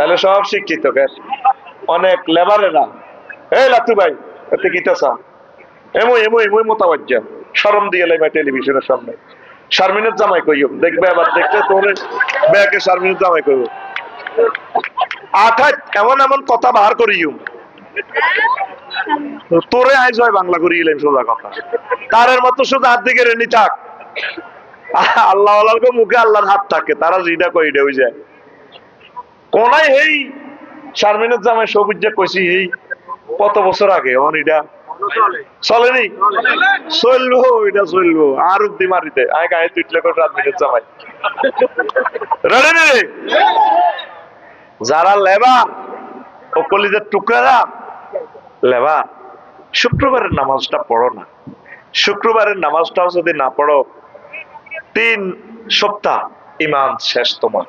তাহলে সব শিক্ষিত অনেক লেবারেরা। এই লাতু ভাই, এতে কিতাসা এমো এমো এমো মোতাবাজ্জা শরম দিয়ে লাইবা টেলিভিশনের সামনে। শারমিনের জামাই কইও, দেখবে আবার দেখতে তোর ব্যাকে শারমিনের জামাই কইও আঠাত এমন এমন কথা বাহার করিও। তোরে আইজ হয় বাংলা করি এলাম সোজা কথা। তারের মতো শুধু হাত দিকে রেনি থাক। আল্লাহ আল্লাহর মুখে আল্লাহর হাত থাকে, তারা যেটা কই এটা হয়ে যায় কোনায় এই শারমিনের জামাই সবুজ যে কইছি, এই কত বছর আগে, অন চলেনি? চলবো, এটা চলবো, আর উদ্দি মারিতে, আয় গায়ে তুইটলে করে জামাই। রে যারা লেবার ও কলিজের টুকরারা লেবার শুক্রবারের নামাজটা পড়ো না। শুক্রবারের নামাজটাও যদি না পড়ো, তিন সপ্তাহ ইমান শেষ তোমার।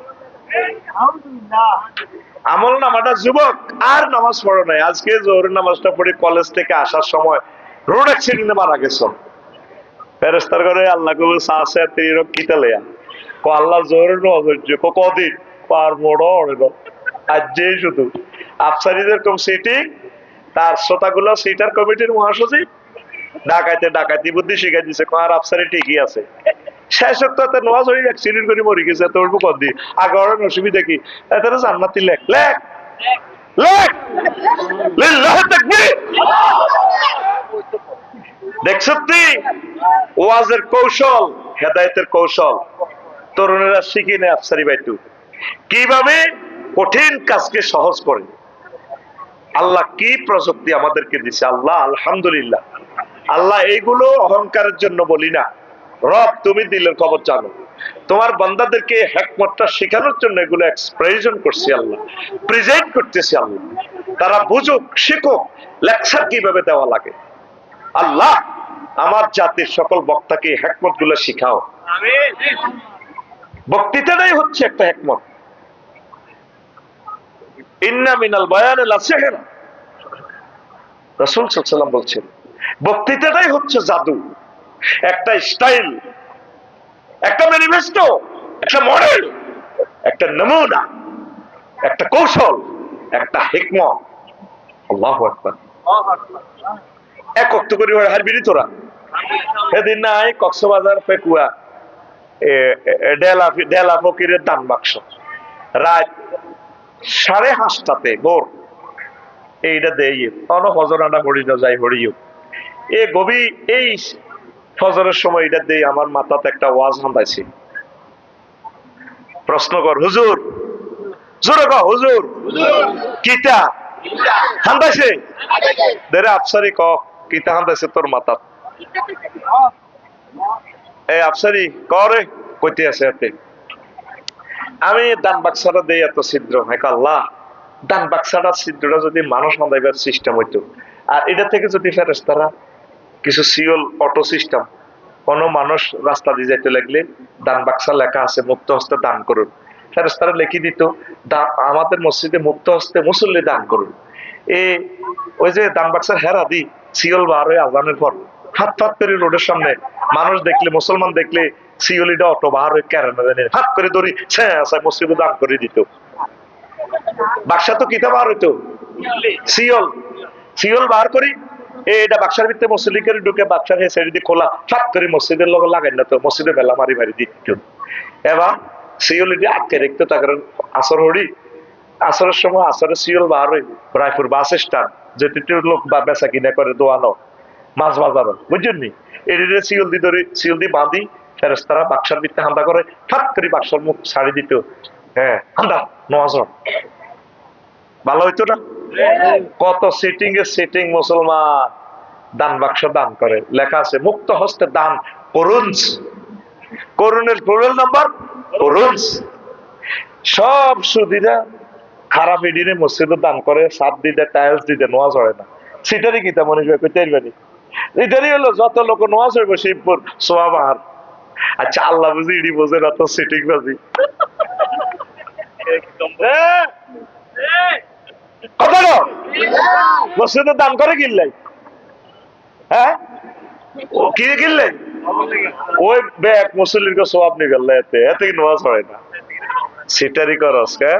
আমল নামাটা যুবক, আর নামাজ পড়ো নাই। আজকে জোহর নামাজটা পড়ে কলেজ থেকে আসার সময়। রোড অ্যাক্সিডেন্টে মারা গেছো। ফেরেস্তার করে আল্লাহ কবু সাসে আল্লাহ কো কদিন পার মোড় যে শুধু। আফসারিদের কম সিটিং তার শ্রোতাগুলো সিটার কমিটির মহাসচিব। ডাকাইতে ডাকাইতি বুদ্ধি শিখাই দিছে। আর আফসারি ঠিকই আছে। শেষ নোয়াজ হয়ে অ্যাক্সিডেন্ট করে গেছে তোর দি। আগে ওর অসুবিধা কি? জান্নাতি লেখ। লেখ! কৌশল, হেদায়েতের কৌশল। তরুণেরা শিখে নেয় আফসারি বাইতু। কীভাবে কঠিন কাজকে সহজ করে। আল্লাহ কি প্রযুক্তি আমাদেরকে দিছে? আল্লাহ, আলহামদুলিল্লাহ। আল্লাহ এইগুলো অহংকারের জন্য বলি না। রব, তুমি দিলের খবর জানো। তোমার বান্দাদেরকে হ্যাকমতটা শেখানোর জন্য এগুলো এক্সপ্রেশন করছি আল্লাহ প্রেজেন্ট করতেছি আল্লাহ। তারা বুঝুক, শিখুক, লেকচার কীভাবে দেওয়া লাগে। আল্লাহ, আমার জাতির সকল বক্তাকে হ্যাকমতগুলো শিখাও। বক্তৃতাটাই হচ্ছে একটা হ্যাকমত ইন্না মিনাল বয়ানে লাসেহেরা রাসূল সাল্লাল্লাহু বলছেন বক্তৃতাটাই হচ্ছে জাদু। একটা স্টাইল একটা ম্যানিফেস্টো একটা মডেল একটা নমুনা একটা কৌশল একটা হিকমত। আল্লাহু আকবার। এক করি তোরা। সেদিন নাই কক্সবাজার এ, ডেলা ডেলা ফকিরের দান বাক্স। রাত সাড়ে পাঁচটাতে ভোর এইটা দেই। অন হজরাটা হরি না যাই হরিও। এ গভীর এই ফজরের সময় এটা দেই, আমার মাথাতে একটা ওয়াজ হান্দাইছে প্রশ্ন কর, হুজুর, জোরে হুজুর, কিতা? হান্দাইছে আফসারি ক, কিতা হান্দাইছে তোর মাথা আফসারি করে কইতে আছে এতে। আমি দান বাক্সাটা দেই এত ছিদ্র হেক আল্লাহ দান বাক্সাটা ছিদ্রটা যদি মানুষ হান্দাইবার সিস্টেম হইতো, আর এটা থেকে যদি ফেরেস্তারা কিছু সিওল অটো সিস্টেম। কোন মানুষ রাস্তা দিয়ে যাইতে লাগলে দান বাক্সা লেখা আছে, মুক্ত হস্তে দান করুন। ফেরেস্তারা লিখি দিত আমাদের মসজিদে মুক্ত হস্তে মুসল্লি দান করুন। এ, ওই যে দান বাক্সার হেরা দি, সিওল বার হয়ে আজানের পর, হাত ফাত করে রোডের সামনে মানুষ দেখলে, মুসলমান দেখলে সিওলিটা অটো বার হয়ে জানে হাত করে ধরি আসা মসজিদে দান করে দিত। বাক্সা তো কিতাব আর হইতো। সিওল সিওল বার করি এটা বাক্সার ভিতরে মসজিদ করে ঢুকে বাক্সার হে সাইড দিয়ে খোলা ফাট করে মসজিদের লগে লাগাই না তো, মসজিদে বেলা মারি মারি দিত এবার সিওল এটি আটকে রাখতো কারণ আসর হড়ি, আসরের সময় আসরের সিওল বার রায়পুর বাস স্ট্যান্ড যেটি লোক বা বেচা কিনা করে দোয়ানো, মাছ বাজারও বুঝছেন নি? এটিতে সিওল দি ধরে সিওল দি বাঁধি ফেরেস্তারা বাক্সার ভিতরে হান্দা করে ফাট করে বাক্সার মুখ ছাড়ি দিত। হ্যাঁ হান্দা নওয়াজ ভালো হইতো না? কত সিটিং এ সিটিং মুসলমান। দান বাক্স দান করে। লেখা আছে মুক্ত হস্তে দান করুন করুণের প্লুরাল নাম্বার করুন সব সুদিরা খারাপ ইডিনে মসজিদে দান করে সাত দিতে টাইলস দিতে নোয়াজ হয় না। সেটারই কিতা মনে কইতে পারবেনি এটারই হলো যত লোক নোয়াজ হইব সেই সোয়াব আর। আচ্ছা আল্লাহ বুঝি ইডি বোঝে না তো সিটিং বাজি। হ্যাঁ। কথা না মসজিদে দান করে কিনলাই হ্যাঁ? কি কিনলে? ওই ব্যাগ মুসল্লির কে সবাব নিয়ে গেল এতে। এতে নোয়াজ হয় না। সেটারই করস কে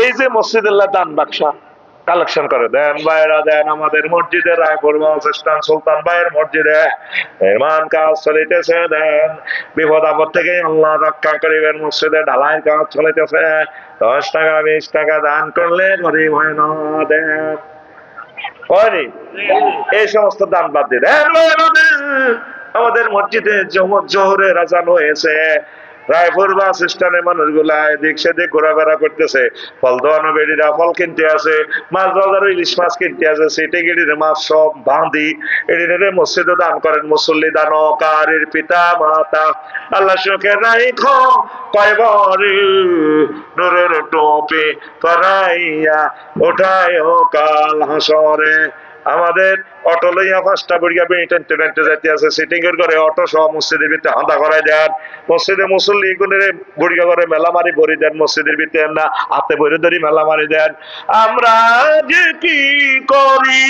এই যে মসজিদুল্লাহ দান বাক্সা। কালেকশন করে দেন ভাইরা, দেন আমাদের মসজিদে রায়পুর বাসস্থান সুলতান ভাইয়ের মসজিদে। নির্মাণ কাজ চলিতেছে, দেন বিপদ আপদ থেকে আল্লাহ রক্ষা করিবেন মসজিদে, ঢালাই কাজ চলিতেছে। দশ টাকা, বিশ টাকা দান করলে গরিব হয় না, দেন। এই সমস্ত দান বাদ দিয়ে আমাদের মসজিদে জোহরের আজান হয়েছে। রায়পুর বাস স্ট্যান্ডে এদিক সেদিক ঘোরাফেরা করতেছে। ফল দোয়ানো বেড়িরা, ফল কিনতে আছে মাছ বাজারে ইলিশ মাছ কিনতে আছে মাছ সব বাঁধি এডিনে মসজিদে দান করেন মুসল্লি দান কারের পিতা, মাতা। আল্লাহ সুখে নাই খ কয়বরে নূরের টোপে ওঠায় কাল হাসরে। আমাদের অটো লইয়া পাঁচটা বুড়িয়া বেড়ি টেন্টে টেনতে যাইতে আছে। সিটিং এর করে অটো সহ মসজিদের ভিতরে হাঁদা করাই দেন। মসজিদে মুসল্লি গুণের বুড়িয়া ঘরে মেলা মারি ভরি দেন, মসজিদের ভিতরে না হাতে ভরে ধরি মেলা মারি দেন। আমরা যে কি করি?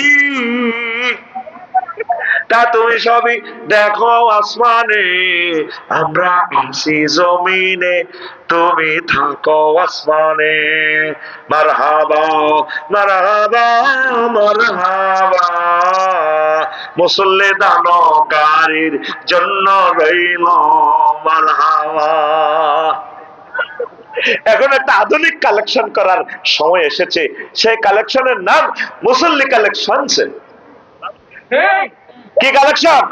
তা তুমি সবই দেখো আসমানে, আমরা আসি জমিনে, তুমি থাকো আসমানে। মারহাবা মারহাবা মারহাবা। মুসল্লি দানকারীর জন্য রইল মারহাবা। এখন একটা আধুনিক কালেকশন করার সময় এসেছে। সেই কালেকশনের নাম মুসল্লি কালেকশন কি কালেকশন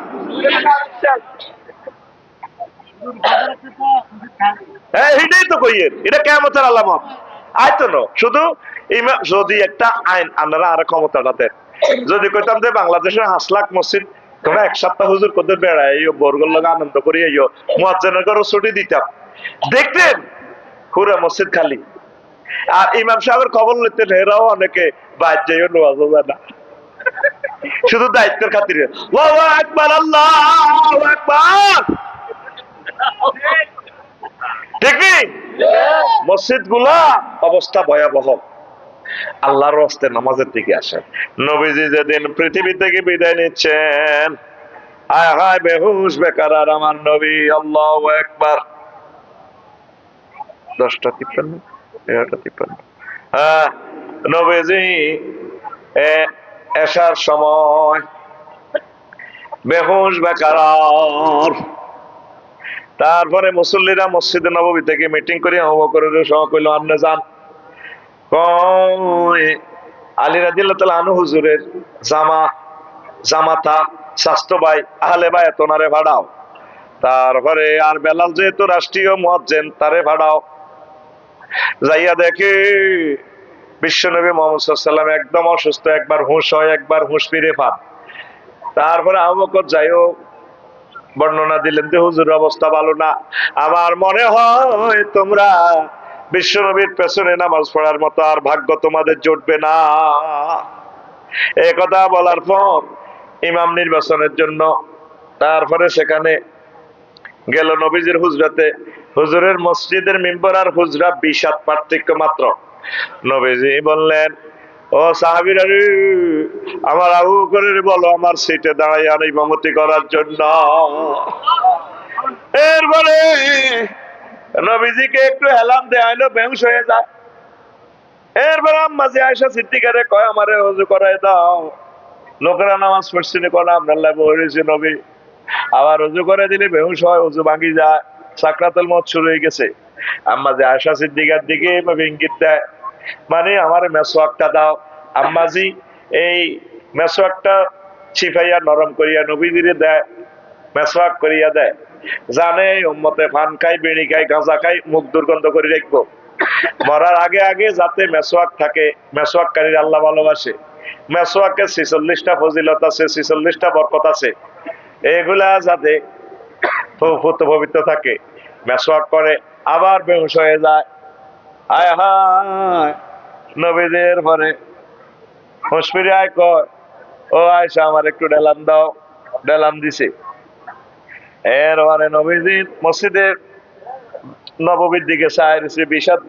তো কইয়ের এটা কেমতের আলামত শুধু যদি একটা আইন আপনারা যদি কইতাম যে বাংলাদেশের মসজিদ তোমরা এক সপ্তাহ হুজুর করতে লোক আনন্দ করি আইও মুয়াজ্জিনের ঘরও ছুটি দিতাম। দেখতেন পুরো মসজিদ খালি। আর ইমাম সাহেবের খবর নিতেন এরাও অনেকে বাদ যাইও নোয়াজ না। শুধু দায়িত্বের খাতিরে। আকবার, আল্লাহু মসজিদগুলা অবস্থা ভয়াবহ। আল্লাহর হস্তে নামাজের দিকে আসেন। নবীজি যেদিন পৃথিবী থেকে বিদায় নিচ্ছেন আয় হায় বেহুশ, বেকার আর আমার নবী, আল্লাহ একবার দশটা তিপ্পান্ন, এগারোটা তিপ্পান্ন। নবীজি এসার সময় বেহুশ, বেকার। তারপরে মুসল্লিরা মসজিদে নবমী থেকে মিটিং করে অবকরের সহ কইল, আপনি যান। আলী আনু হুজুরের জামা, জামাতা, স্বাস্থ্য ভাই, আহলে ভাই তোনারে ভাড়াও। তারপরে আর বেলাল যেহেতু রাষ্ট্রীয় মুয়াজ্জিন, তারে ভাড়াও। যাইয়া দেখে বিশ্বনবী মোহাম্মদ সাল্লাম একদম অসুস্থ, একবার হুঁশ হয়, একবার হুঁশ ফিরে পান। তারপরে আবু বকর যাই হোক, বর্ণনা দিলেন যে, হুজুর, অবস্থা ভালো না। আমার মনে হয় তোমরা বিশ্বনবীর পেছনে নামাজ পড়ার মতো আর ভাগ্য তোমাদের জুটবে না। এই কথা বলার পর ইমাম নির্বাচনের জন্য, তারপরে সেখানে গেল নবীজির হুজরাতে। হুজুরের মসজিদের মেম্বার আর হুজরা বিষাদ পার্থক্য মাত্র। নবীজি বললেন, ও সাহাবিরা আমার আবু করে বলো, আমার সিটে দাঁড়াই আর ইমামতি করার জন্য। এরপরে নবীজিকে একটু হেলাম দেয়া হলো হয়ে যায়। এরপরে আম্মা যে আয়সা সিদ্দিকারে কয়, আমারে অজু করাই দাও। লোকেরা নামাজ পড়ছি নি কোন আমরা বলেছি নবী। আবার অজু করে দিলে, বেহুশ হয় অজু ভাঙি যায়। সাকরাতুল মত শুরু হয়ে গেছে। আম্মা আয়সা সিদ্দিকার দিকে ইঙ্গিত দেয়। মানে আমার মেসোয়াকটা দাও। আম্মাজি, এই মেসোয়াকটা ছিপাইয়া নরম করিয়া নবীদিরে দেয়, মেসওয়াক করিয়া দেয়। জানে উম্মতে ফান খাই, বিড়ি খাই, গাঁজা খাই, মুখ দুর্গন্ধ করে রাখব। মরার আগে আগে যাতে মেসওয়াক থাকে, মেসওয়াককারীর আল্লাহ ভালোবাসে। মেসওয়াকে ছিচল্লিশটা ফজিলত আছে, ছিচল্লিশটা বরকত আছে। এগুলা যাতে পবিত্র থাকে। মেসওয়াক করে, আবার বেহুশ হয়ে যায়। আয় হায়, নবীদের পরে হসপিরে আয় কয় ও আয়সা আমার একটু ডেলাম দাও। ডেলাম দিছে। এর মানে নবীজির মসজিদের নববীর দিকে চায় বিষাদ